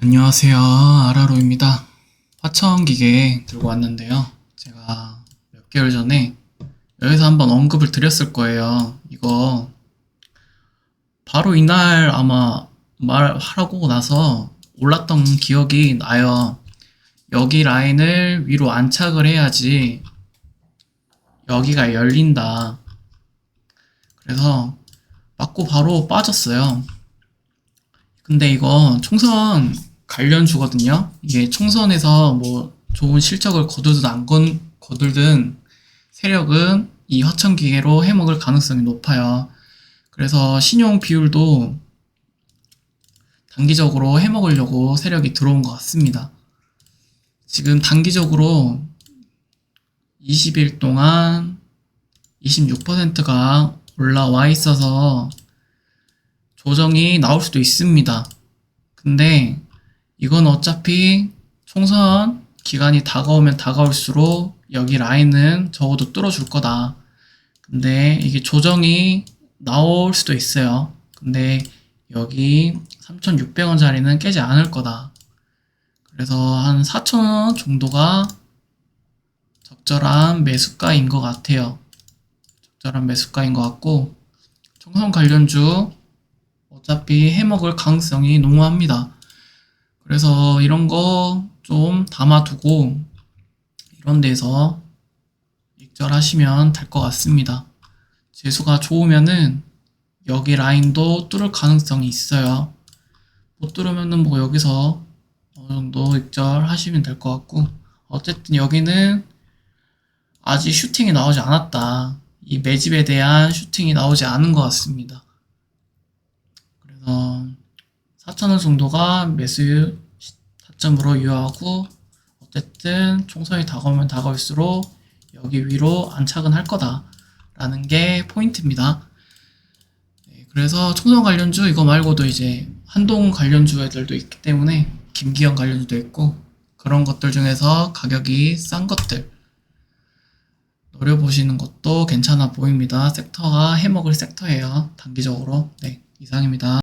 안녕하세요. 아라로입니다. 화천 기계 들고 왔는데요. 제가 몇 개월 전에 여기서 한번 언급을 드렸을 거예요. 이거 바로 이날 아마 말하고 나서 올랐던 기억이 나요. 여기 라인을 위로 안착을 해야지 여기가 열린다. 그래서 맞고 바로 빠졌어요. 근데 이거 총선 관련주거든요. 이게 총선에서 뭐 좋은 실적을 거두든 안 건, 거두든 세력은 이 화천기계로 해먹을 가능성이 높아요. 그래서 신용 비율도 단기적으로 해먹으려고 세력이 들어온 것 같습니다. 지금 단기적으로 20일 동안 26%가 올라와 있어서 조정이 나올 수도 있습니다. 근데 이건 어차피 총선 기간이 다가오면 다가올수록 여기 라인은 적어도 뚫어줄 거다. 근데 이게 조정이 나올 수도 있어요. 근데 여기 3,600원짜리는 깨지 않을 거다. 그래서 한 4,000원 정도가 적절한 매수가인 것 같아요. 적절한 매수가인 것 같고, 총선 관련주 어차피 해먹을 가능성이 농후합니다. 그래서 이런 거 좀 담아두고 이런 데서 익절하시면 될 것 같습니다. 재수가 좋으면은 여기 라인도 뚫을 가능성이 있어요. 못 뚫으면은 뭐 여기서 어느 정도 익절하시면 될 것 같고 어쨌든 여기는 아직 슈팅이 나오지 않았다. 이 매집에 대한 슈팅이 나오지 않은 것 같습니다. 그래서 4,000원 정도가 매수 타점으로 유효하고 어쨌든 총선이 다가오면 다가올수록 여기 위로 안착은 할 거다라는 게 포인트입니다. 네, 그래서 총선 관련주 이거 말고도 이제 한동 관련주 애들도 있기 때문에 김기현 관련주도 있고 그런 것들 중에서 가격이 싼 것들 노려보시는 것도 괜찮아 보입니다. 섹터가 해먹을 섹터예요. 단기적으로. 네, 이상입니다.